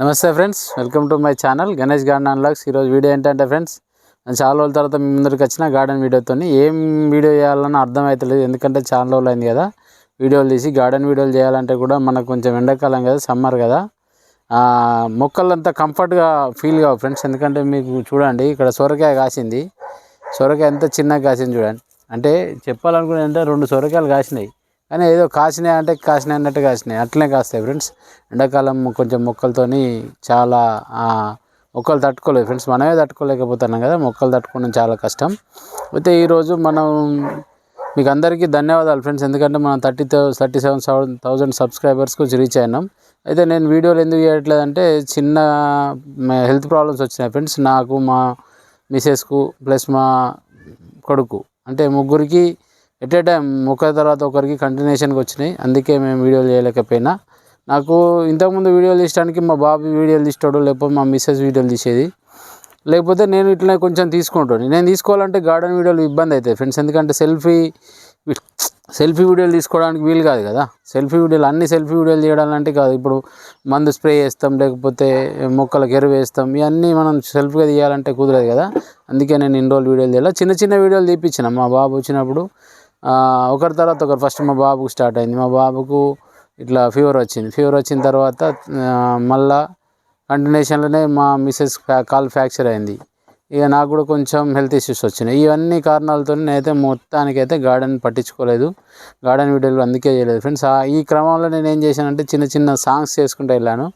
నమస్తే friends welcome to my channel Ganesh garden unlocks. ఈరోజు video ఏంటంటే ఫ్రెండ్స్ నేను చాలా రోజుల తర్వాత మీ ముందరికి వచ్చిన గార్డెన్ వీడియోతో ఏం వీడియో చేయాలని అర్థమవుతలేదు ఎందుకంటే చాలా రోజులు అయింది కదా. వీడియోలు తీసి గార్డెన్ వీడియోలు చేయాలంటే కూడా మనకు కొంచెం ఎండాకాలం కదా సమ్మర్ కదా. మొక్కలంతా కంఫర్ట్గా ఫీల్ కావు ఫ్రెండ్స్ ఎందుకంటే మీకు చూడండి ఇక్కడ సొరకాయ కాసింది. సొరకాయ ఎంత చిన్నగా కాసింది చూడండి. అంటే చెప్పాలనుకునే అంటే రెండు సొరకాయలు కాసినాయి. కానీ ఏదో కాసినాయి అంటే కాసినాయి అన్నట్టు కాసినాయి. అట్లనే కాస్తాయి ఫ్రెండ్స్. ఎండాకాలం కొంచెం మొక్కలతోని చాలా మొక్కలు తట్టుకోలేదు ఫ్రెండ్స్. మనమే తట్టుకోలేకపోతున్నాం కదా మొక్కలు తట్టుకోవడం చాలా కష్టం. అయితే ఈరోజు మనం మీకు అందరికీ ధన్యవాదాలు ఫ్రెండ్స్. ఎందుకంటే మనం థర్టీ థర్టీ సెవెన్ థౌజండ్ సబ్స్క్రైబర్స్కి వచ్చి రీచ్ అయినాం. అయితే నేను వీడియోలు ఎందుకు చేయట్లేదు అంటే చిన్న హెల్త్ ప్రాబ్లమ్స్ వచ్చినాయి ఫ్రెండ్స్. నాకు మా మిసెస్కు ప్లస్ మా కొడుకు అంటే ముగ్గురికి ఎట్ ఏ టైం ఒకరి తర్వాత ఒకరికి కంటిన్యూషన్గా వచ్చినాయి. అందుకే మేము వీడియోలు చేయలేకపోయినా. నాకు ఇంతకుముందు వీడియోలు తీసడానికి మా బాబు వీడియోలు తీస్తాడు లేకపోతే మా మిస్సెస్ వీడియోలు తీసేది. లేకపోతే నేను ఇట్లా కొంచెం తీసుకుంటాను. నేను తీసుకోవాలంటే గార్డెన్ వీడియోలు ఇబ్బంది అవుతాయి ఫ్రెండ్స్ ఎందుకంటే సెల్ఫీ సెల్ఫీ వీడియోలు తీసుకోవడానికి వీలు కాదు కదా. సెల్ఫీ వీడియోలు అన్ని సెల్ఫీ వీడియోలు చేయడాలంటే కాదు. ఇప్పుడు మందు స్ప్రే చేస్తాం లేకపోతే మొక్కలకు ఎరువు వేస్తాం. ఇవన్నీ మనం సెల్ఫీగా తీయాలంటే కుదరదు కదా. అందుకే నేను ఇన్ని రోజులు వీడియోలు తీయాలి. చిన్న చిన్న వీడియోలు తీపించిన మా బాబు వచ్చినప్పుడు ఒకరి తర్వాత ఒకరు. ఫస్ట్ మా బాబుకు స్టార్ట్ అయింది. మా బాబుకు ఇట్లా ఫీవర్ వచ్చింది. ఫీవర్ వచ్చిన తర్వాత మళ్ళా కంటిన్యూషన్లోనే మా మిస్సెస్ కాల్ ఫ్రాక్చర్ అయింది. ఇక నాకు కూడా కొంచెం హెల్త్ ఇష్యూస్ వచ్చినాయి. ఇవన్నీ కారణాలతో నేనైతే మొత్తానికైతే గార్డెన్ పట్టించుకోలేదు. గార్డెన్ వీడియోలు అందుకే చేయలేదు. ఫ్రెండ్స్ ఈ క్రమంలో నేను ఏం చేశానంటే చిన్న చిన్న సాంగ్స్ చేసుకుంటూ వెళ్ళాను.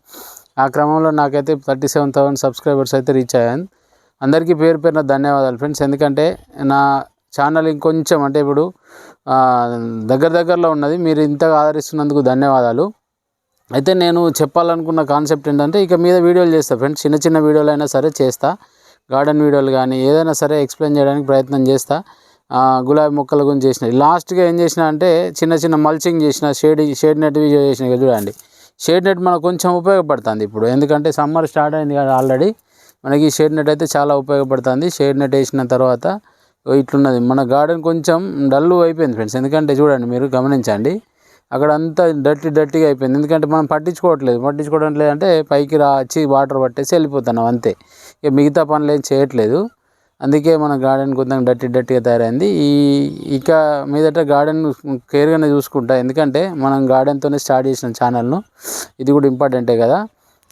ఆ క్రమంలో నాకైతే థర్టీ సెవెన్ థౌసండ్ సబ్స్క్రైబర్స్ అయితే రీచ్ అయ్యాను అందరికీ పేరు పేరున ధన్యవాదాలు. ఫ్రెండ్స్ ఎందుకంటే నా ఛానల్ ఇంకొంచెం అంటే ఇప్పుడు దగ్గర దగ్గరలో ఉన్నది. మీరు ఇంతగా ఆదరిస్తున్నందుకు ధన్యవాదాలు. అయితే నేను చెప్పాలనుకున్న కాన్సెప్ట్ ఏంటంటే ఇక మీద వీడియోలు చేస్తా ఫ్రెండ్స్. చిన్న చిన్న వీడియోలు అయినా సరే చేస్తా. గార్డెన్ వీడియోలు కానీ ఏదైనా సరే ఎక్స్ప్లెయిన్ చేయడానికి ప్రయత్నం చేస్తా. గులాబీ మొక్కల గురించి చేసిన. లాస్ట్గా ఏం చేసిన అంటే చిన్న చిన్న మల్చింగ్ చేసిన షేడ్ షేడ్ నెట్ చేసిన చూడండి. షేడ్ నెట్ మనకు కొంచెం ఉపయోగపడుతుంది ఇప్పుడు. ఎందుకంటే సమ్మర్ స్టార్ట్ అయింది కదా ఆల్రెడీ. మనకి షేడ్ నెట్ అయితే చాలా ఉపయోగపడుతుంది. షేడ్ నెట్ వేసిన తర్వాత ఇట్లున్నది. మన గార్డెన్ కొంచెం డల్ అయిపోయింది ఫ్రెండ్స్. ఎందుకంటే చూడండి మీరు గమనించండి. అక్కడ అంతా డర్టీ డర్టీగా అయిపోయింది. ఎందుకంటే మనం పట్టించుకోవట్లేదు. పట్టించుకోవడం లేదంటే పైకి రా వచ్చి వాటర్ పట్టేసి వెళ్ళిపోతున్నాం అంతే. ఇక మిగతా పనులు ఏం చేయట్లేదు. అందుకే మన గార్డెన్ కొంచెం డర్టీ డర్టీగా తయారైంది. ఈ ఇక మీదట గార్డెన్ కేర్గానే చూసుకుంటా. ఎందుకంటే మనం గార్డెన్తోనే స్టార్ట్ చేసిన ఛానల్ను. ఇది కూడా ఇంపార్టెంటే కదా.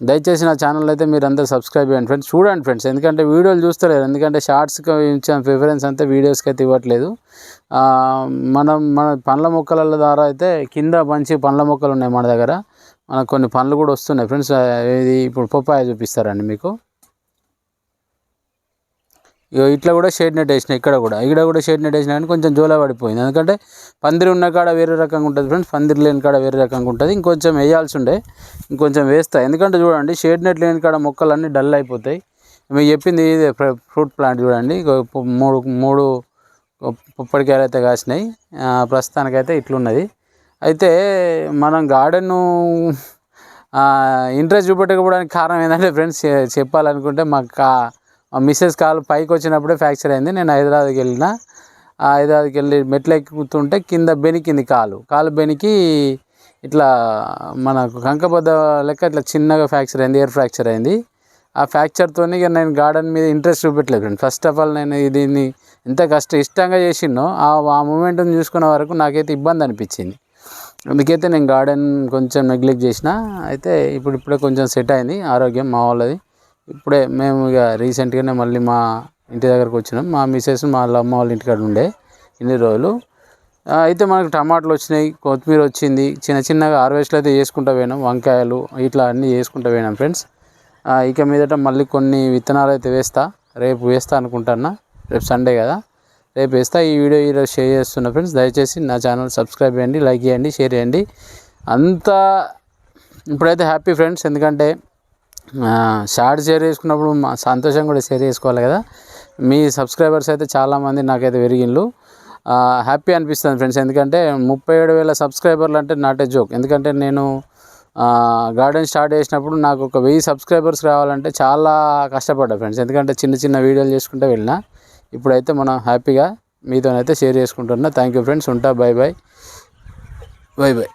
దయచేసి నా ఛానల్ అయితే మీరు అందరూ సబ్స్క్రైబ్ చేయండి ఫ్రెండ్స్ చూడండి ఫ్రెండ్స్ ఎందుకంటే వీడియోలు చూస్తలేరు. ఎందుకంటే షార్ట్స్కి ఇచ్చిన ప్రిఫరెన్స్ అంతా వీడియోస్కి అయితే ఇవ్వట్లేదు. మనం మన పండ్ల మొక్కల ద్వారా అయితే కింద మంచి పండ్ల మొక్కలు ఉన్నాయి మన దగ్గర. మనకు కొన్ని పండ్లు కూడా వస్తున్నాయి. ఫ్రెండ్స్ ఇది ఇప్పుడు పప్పాయ చూపిస్తారండి మీకు. ఇట్లా కూడా షేడ్ నెట్ వేసిన ఇక్కడ కూడా. ఇక్కడ కూడా షేడ్ నెట్ వేసిన కానీ కొంచెం జోలా పడిపోయింది. ఎందుకంటే పందిరి ఉన్న కాడ వేరే రకంగా ఉంటుంది ఫ్రెండ్స్ పందిరి లేని కాడ వేరే రకంగా ఉంటుంది. ఇంకొంచెం వేయాల్సి ఉండే ఇంకొంచెం వేస్తా. ఎందుకంటే చూడండి షేడ్ నెట్ లేని కాడ మొక్కలన్నీ డల్ అయిపోతాయి. మీకు చెప్పింది ఇదే ఫ్రూట్ ప్లాంట్ చూడండి. మూడు మూడు పుప్పటికాయలు అయితే కాసినాయి. ప్రస్తుతానికైతే ఇట్లున్నది. అయితే మనం గార్డెన్ ఇంట్రెస్ట్ చూపెట్టకపోవడానికి కారణం ఏంటంటే ఫ్రెండ్స్ చెప్పాలనుకుంటే మా కా మిస్సెస్ కాలు పైకి వచ్చినప్పుడే ఫ్రాక్చర్ అయింది. నేను హైదరాబాద్కి వెళ్ళిన. హైదరాబాద్కి వెళ్ళి మెట్లు ఎక్కుతుంటే కింద బెనికింది కాలు. కాలు బెనికి ఇట్లా మనకు కంకబద్ద లెక్క ఇట్లా చిన్నగా ఫ్రాక్చర్ అయింది ఎయిర్ ఫ్రాక్చర్ అయింది. ఆ ఫ్రాక్చర్తో ఇక నేను గార్డెన్ మీద ఇంట్రెస్ట్ చూపెట్టలేదు ఫ్రెండ్ ఫస్ట్ ఆఫ్ ఆల్ నేను దీన్ని ఎంత కష్ట ఇష్టంగా చేసినో ఆ ఆ మూమెంట్ని చూసుకునే వరకు నాకైతే ఇబ్బంది అనిపించింది. అందుకైతే నేను గార్డెన్ కొంచెం నెగ్లెక్ట్ చేసిన. అయితే ఇప్పుడు ఇప్పుడే కొంచెం సెట్ అయింది. ఆరోగ్యం మా వాళ్ళది. ఇప్పుడే మేము ఇక రీసెంట్గానే మళ్ళీ మా ఇంటి దగ్గరకు వచ్చినాం. మా మిసెస్ మా వాళ్ళ అమ్మ వాళ్ళ ఇంటికాడ ఉండే ఇన్ని రోజులు. అయితే మనకు టమాటాలు వచ్చినాయి కొత్తిమీర వచ్చింది. చిన్న చిన్నగా హార్వెస్ట్లు అయితే చేసుకుంటూ పోయినాం. వంకాయలు ఇట్లా అన్నీ చేసుకుంటూ పోయినాం ఫ్రెండ్స్. ఇక మీదట మళ్ళీ కొన్ని విత్తనాలు అయితే వేస్తా. రేపు వేస్తా అనుకుంటున్నా. రేపు సండే కదా. రేపు వేస్తా. ఈ వీడియో ఈరోజు షేర్ చేస్తున్నా ఫ్రెండ్స్ దయచేసి నా ఛానల్ సబ్స్క్రైబ్ చేయండి లైక్ చేయండి షేర్ చేయండి. అంతా ఇప్పుడైతే హ్యాపీ ఫ్రెండ్స్. ఎందుకంటే షార్ట్ షేర్ చేసుకున్నప్పుడు మా సంతోషం కూడా షేర్ చేసుకోవాలి కదా. మీ సబ్స్క్రైబర్స్ అయితే చాలామంది నాకైతే పెరిగిండ్రు హ్యాపీ అనిపిస్తుంది ఫ్రెండ్స్. ఎందుకంటే ముప్పై ఏడు వేల సబ్స్క్రైబర్లు అంటే నాట్ ఏ జోక్ ఎందుకంటే నేను గార్డెన్ స్టార్ట్ చేసినప్పుడు నాకు ఒక వెయ్యి సబ్స్క్రైబర్స్ రావాలంటే చాలా కష్టపడ్డా ఫ్రెండ్స్. ఎందుకంటే చిన్న చిన్న వీడియోలు చేసుకుంటూ వెళ్ళిన ఇప్పుడైతే మనం హ్యాపీగా మీతోనైతే షేర్ చేసుకుంటున్నా. థ్యాంక్ యూ ఫ్రెండ్స్ ఉంటా బాయ్ బాయ్ బాయ్ బాయ్